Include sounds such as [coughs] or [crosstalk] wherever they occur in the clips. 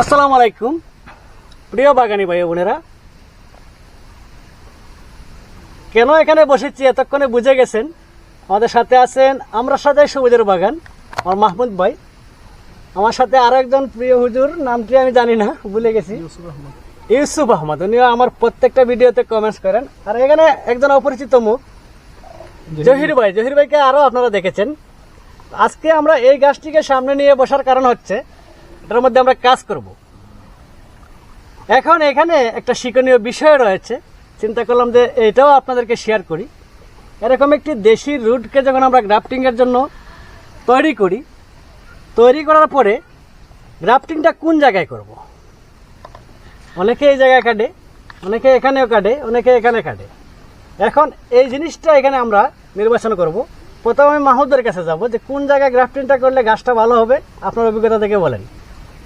আসসালামু আলাইকুম। প্রিয় বাগানি ভাই বোনেরা কেন এখানে বসেছি এতক্ষণে বুঝে গেছেন? আমাদের সাথে আছেন আমরা সাথে সবুজের বাগান আমার মাহমুদ ভাই। আমার সাথে আরও একজন প্রিয় হুজুর নামটি আমি জানি না ভুলে গেছি। ইউসুফ আহমদ। উনিও আমার প্রত্যেকটা ভিডিওতে কমেন্টস করেন। আর এখানে একজন অপরিচিত মুখ জহির ভাই। জহির ভাইকে আরও আপনারা দেখেছেন। আজকে আমরা এই গাছটিকে সামনে নিয়ে বসার কারণ হচ্ছে এটার মধ্যে আমরা কাজ করব। এখন এখানে একটা শিক্ষণীয় বিষয় রয়েছে। চিন্তা করলাম যে এটাও আপনাদেরকে শেয়ার করি। এরকম একটি দেশি রুটকে যখন আমরা গ্রাফটিংয়ের জন্য তৈরি করি, তৈরি করার পরে গ্রাফটিংটা কোন জায়গায় করব। অনেকে এই জায়গায় কাটে, অনেকে এখানেও কাটে, অনেকে এখানে কাটে। এখন এই জিনিসটা এখানে আমরা নির্বাচন করব। প্রথমে মাহুদের কাছে যাব যে কোন জায়গায় গ্রাফটিংটা করলে গাছটা ভালো হবে, আপনার অভিজ্ঞতা থেকে বলেন।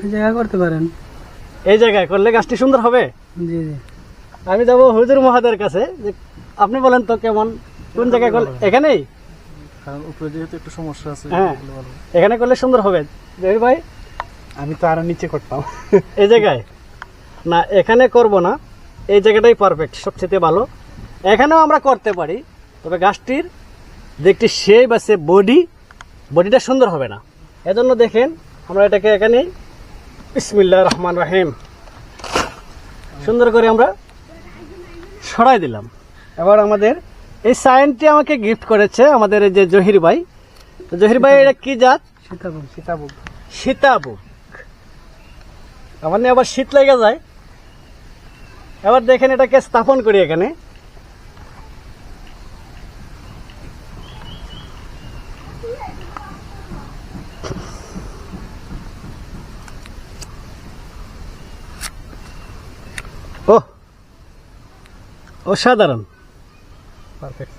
এই জায়গা করতে পারেন। এই জায়গায় করলে গাছটি সুন্দর হবে? জি জি। আমি যাব হুজুর মহাদের কাছে। যে আপনি বলেন তো কেমন কোন জায়গায় করলে এখানেই? কারণ উপরে যেহেতু একটু সমস্যা আছে হ্যাঁ। এখানে করলে সুন্দর হবে। ভাই? আমি তো আরও নিচে করতাম। এই জায়গায়? না এখানে করব না। এই জায়গাটাই পারফেক্ট সবচেয়ে ভালো। এখানেও আমরা করতে পারি তবে গাছটির যে একটি শেপ আছে বডি বডিটা সুন্দর হবে না। এজন্য দেখেন আমরা এটাকে এখানে বিসমিল্লাহ রহমান রাহিম। সুন্দর করে আমরা সরাই দিলাম। এবার আমাদের এই সাইনটি আমাকে গিফট করেছে আমাদের এই যে জহির ভাই। তো জহির ভাই এটা কি জাত? সীতাভোগ সীতাভোগ। সীতাবুক আমার আবার শীত লেগে যায়। এবার দেখেন এটাকে স্থাপন করি এখানে। অসাধারণ। পারফেক্ট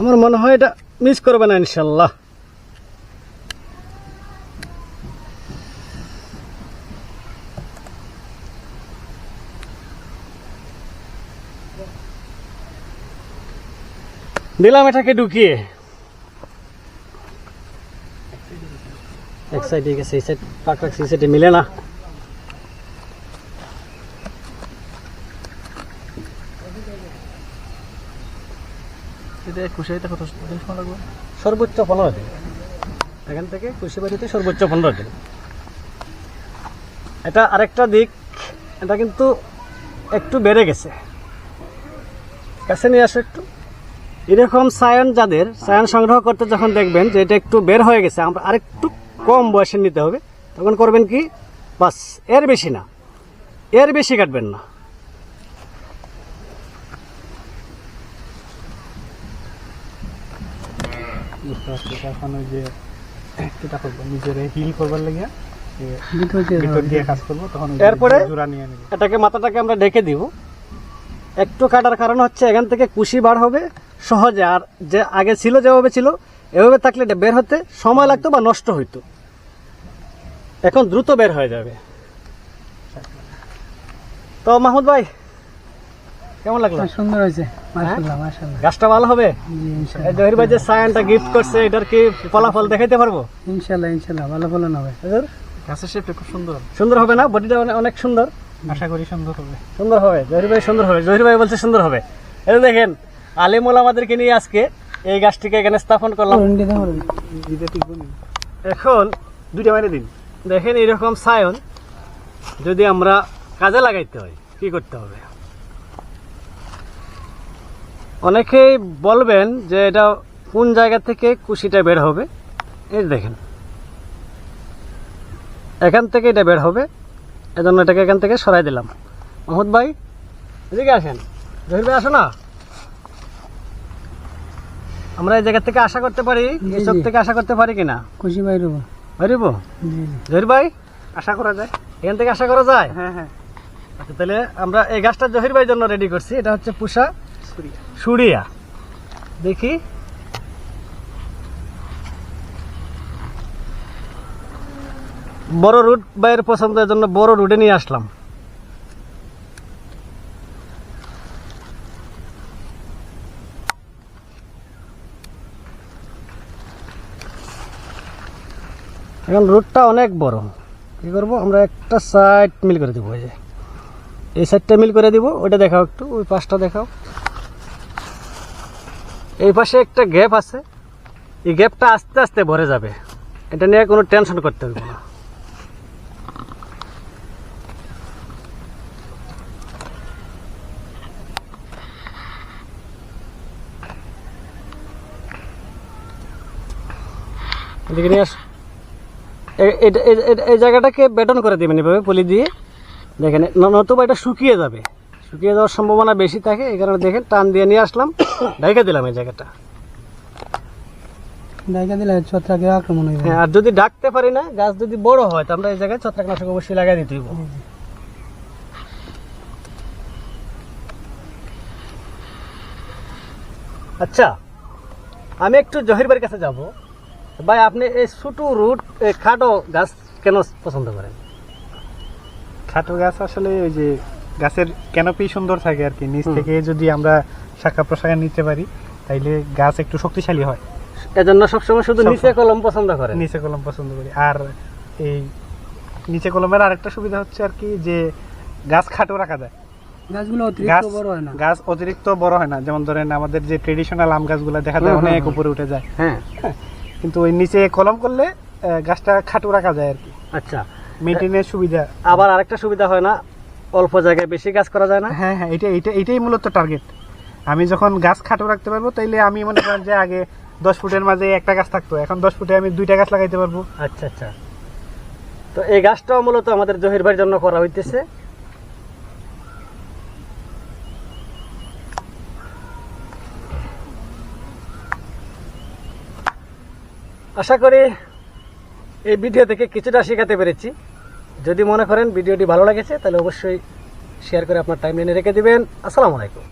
আমার মনে হয় এটা মিস করবে না ইনশাল্লাহ। দিলাম এটাকে ঢুকিয়ে। এক সাইডে গেছে এই সাইড পাক রাখছি এই সাইডে মিলে না। সর্বোচ্চ পনেরো দিন। এখান থেকে সর্বোচ্চ পনেরো দিন। এটা আরেকটা দিক, এটা কিন্তু একটু বেড়ে গেছে। কাছে নিয়ে আসো একটু। এরকম সায়ন যাদের, সায়ন সংগ্রহ করতে যখন দেখবেন যে এটা একটু বের হয়ে গেছে, আমরা আরেকটু কম বয়সে নিতে হবে, তখন করবেন কি? বাস, এর বেশি না। এর বেশি কাটবেন না। বুঝতে পারছি এখন ওই যে যেটা করব নিজের হিল করবার লাগে ভিতর দিয়ে কাজ করব তখন এরপরে? জোড়া নিয়ে নেবে। এটাকে মাথাটাকে আমরা ঢেকে দিব। একটু কাটার কারণ হচ্ছে এখান থেকে কুশি বার হবে সহজে আর যে আগে ছিল যেভাবে ছিল এভাবে থাকলে এটা বের হতে সময় লাগতো বা নষ্ট হইতো। এখন দ্রুত বের হয়ে যাবে। তো মাহমুদ ভাই কেমন লাগল? সুন্দর হয়েছে মাশাআল্লাহ মাশাআল্লাহ। গাছটা ভালো হবে? জি ইনশাআল্লাহ। জহির ভাই যে সায়ানটা গিফট করছে এটার কি ফলাফল দেখাইতে পারব? ইনশাআল্লাহ ইনশাআল্লাহ ভালো ফলন হবে। হুজুর? গাছের শেপটা খুব সুন্দর। সুন্দর হবে না? বডিটা অনেক সুন্দর? আশা করি সুন্দর হবে। সুন্দর হবে। জহির ভাই সুন্দর হবে। জহির ভাই বলছে সুন্দর হবে। এটা দেখেন আলিমুল আমাদেরকে নিয়ে আজকে এই গাছটিকে এখানে স্থাপন করলাম। এখন দুইটা মাইনে দিন। দেখেন এরকম সায়ন যদি আমরা কাজে লাগাইতে হয় কি করতে হবে? অনেকেই বলবেন যে এটা কোন জায়গা থেকে কুশিটা বের হবে? এই দেখেন। এখান থেকে এটা বের হবে। এজন্য এটাকে এখান থেকে সরাই দিলাম। মাহমুদ ভাই এদিকে আসেন। জহির ভাই আসো না। আমরা এই জায়গা থেকে আশা করতে পারি এই চোখ থেকে আশা করতে পারি কিনা? খুশি ভাই হরিব জি জি। জহির ভাই? আশা করা যায়। এখান থেকে আশা করা যায়? হ্যাঁ হ্যাঁ। আচ্ছা তাহলে আমরা এই গাছটা জহির ভাইয়ের জন্য রেডি করছি। এটা হচ্ছে পুষা। সরি সুড়িয়া দেখি। বড় রুট বাইয়ের পছন্দের জন্য বড় রুটে নিয়ে আসলাম। এখন রুটটা অনেক বড়। কী করব? আমরা একটা সাইড মিল করে দেবো, এই যে। এই সাইডটা মিল করে দিব, ওইটা দেখাও একটু, ওই পাশটা দেখাও। এই পাশে একটা গ্যাপ আছে। এই গ্যাপটা আস্তে আস্তে ভরে যাবে। এটা নিয়ে কোনো টেনশন করতে হবে না। এদিকে নিয়ে আস। এই জায়গাটাকে বেটন করে দেবেন এভাবে পলি দিয়ে। দেখেন, নতুবা এটা শুকিয়ে যাবে। শুকিয়ে যাওয়ার সম্ভাবনা বেশি থাকে এই কারণে দেখেন টান দিয়ে নিয়ে আসলাম। [coughs] ঢাইকা দিলাম এই জায়গাটা। দেখা দিলে ছত্রাকের আক্রমণ হইবে। হ্যাঁ আর যদি ডাকতে পারি না গাছ যদি বড় হয় তো আমরা এই জায়গায় ছত্রাকনাশক অবশ্যই লাগাই দিতে হইব। আচ্ছা আমি একটু জহির বাড়ির কাছে যাব। ভাই আপনি এই ছোটো রুট এই খাটো গাছ কেন পছন্দ করেন? খাটো গাছ আসলে ওই যে গাছের ক্যানোপি সুন্দর থাকে আর কি। নিচ থেকে যদি আমরা শাখা প্রশাখা নিতে পারি তাইলে গাছ একটু শক্তিশালী হয়। এজন্য সবসময় শুধু নিচে কলম পছন্দ করেন। নিচে কলম পছন্দ করি। আর এই নিচে কলমের আরেকটা সুবিধা হচ্ছে আর কি যে গাছ খাটো রাখা যায়। গাছগুলো গাছ অতিরিক্ত বড় হয় না। গাছ অতিরিক্ত বড় হয় না। যেমন ধরেন আমাদের যে ট্রেডিশনাল আম গাছগুলো দেখা যায় অনেক উপরে উঠে যায়। হ্যাঁ। কিন্তু ওই নিচে কলম করলে গাছটা খাটো রাখা যায় আর কি। আচ্ছা। মেনটেনের সুবিধা। আবার আরেকটা সুবিধা হয় না। অল্প জায়গায় বেশি গাছ করা যায় না? হ্যাঁ হ্যাঁ এটা এটা এটাই মূলত টার্গেট আমি যখন গাছ খাটো রাখতে পারব তাইলে আমি মনে করেন যে আগে দশ ফুটের মাঝে একটা গাছ থাকতো। এখন দশ ফুটে আমি দুইটা গাছ লাগাইতে পারব। আচ্ছা আচ্ছা। তো এই গাছটাও মূলত আমাদের জহির ভাইয়ের জন্য করা হইতেছে। আশা করি এই ভিডিও থেকে কিছুটা শেখাতে পেরেছি। যদি মনে করেন ভিডিওটি ভালো লেগেছে, তাহলে অবশ্যই শেয়ার করে আপনার টাইম রেখে দেবেন। আসসালামু আলাইকুম।